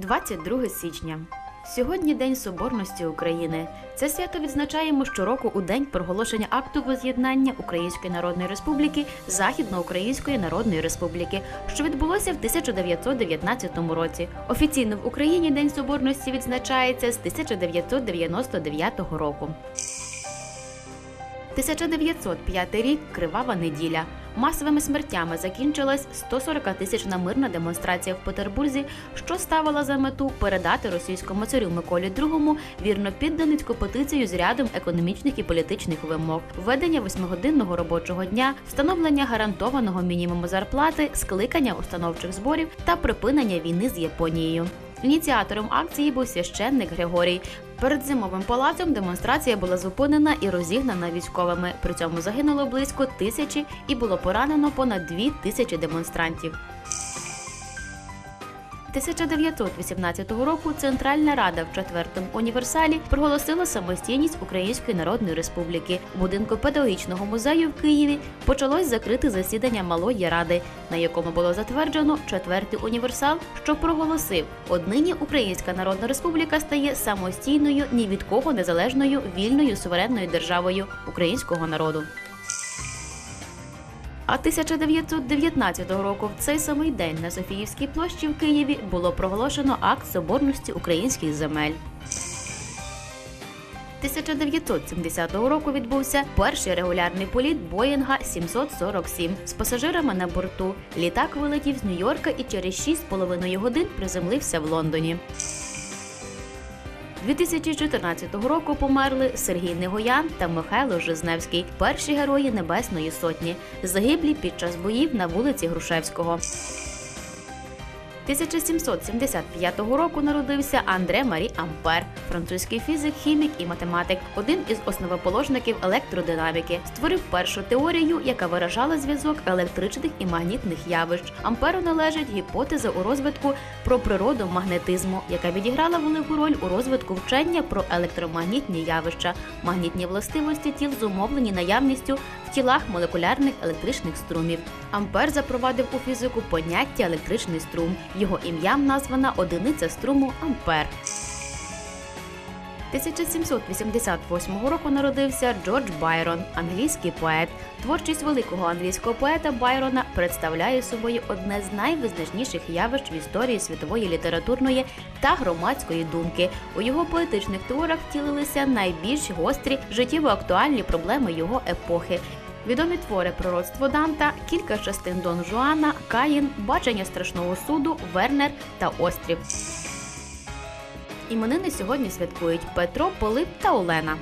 22 січня. Сьогодні День Соборності України. Це свято відзначаємо щороку у день проголошення акту воз'єднання Української Народної Республіки Західноукраїнської Народної Республіки, що відбулося в 1919 році. Офіційно в Україні День Соборності відзначається з 1999 року. 1905 рік Кривава неділя. Масовими смертями закінчилась 140-тисячна мирна демонстрація в Петербурзі, що ставила за мету передати російському царю Миколі II вірно підданицьку петицію з рядом економічних і політичних вимог, введення восьмигодинного робочого дня, встановлення гарантованого мінімуму зарплати, скликання установчих зборів та припинення війни з Японією. Ініціатором акції був священник Григорій. Перед зимовим палацом демонстрація була зупинена і розігнана військовими. При цьому загинуло близько тисячі і було поранено понад дві тисячі демонстрантів. 1918 року Центральна Рада в четвертому універсалі проголосила самостійність Української Народної Республіки. У будинку педагогічного музею в Києві почалось закрите засідання Малої Ради, на якому було затверджено четвертий універсал, що проголосив: однині Українська Народна Республіка стає самостійною, ні від кого незалежною вільною суверенною державою українського народу. А 1919 року в цей самий день на Софіївській площі в Києві було проголошено акт соборності українських земель. 1970 року відбувся перший регулярний політ Боїнга 747 з пасажирами на борту. Літак вилетів з Нью-Йорка і через 6,5 годин приземлився в Лондоні. 2014 року померли Сергій Негоян та Михайло Жизневський, перші герої Небесної Сотні, загиблі під час боїв на вулиці Грушевського. 1775 року народився Андре Марі Ампер, французький фізик, хімік і математик, один із основоположників електродинаміки. Створив першу теорію, яка виражала зв'язок електричних і магнітних явищ. Амперу належить гіпотеза у розвитку про природу магнетизму, яка відіграла велику роль у розвитку вчення про електромагнітні явища, магнітні властивості тіл зумовлені наявністю тілах молекулярних електричних струмів. Ампер запровадив у фізику поняття електричний струм. Його ім'ям названа одиниця струму Ампер. 1788 року народився Джордж Байрон, англійський поет. Творчість великого англійського поета Байрона представляє собою одне з найвизначніших явищ в історії світової літературної та громадської думки. У його поетичних творах втілилися найбільш гострі життєво актуальні проблеми його епохи. Відомі твори пророцтво Данта, кілька частин Дон Жуана, Каїн, бачення страшного суду, Вернер та Острів. Іменини сьогодні святкують Петро, Пилип та Олена.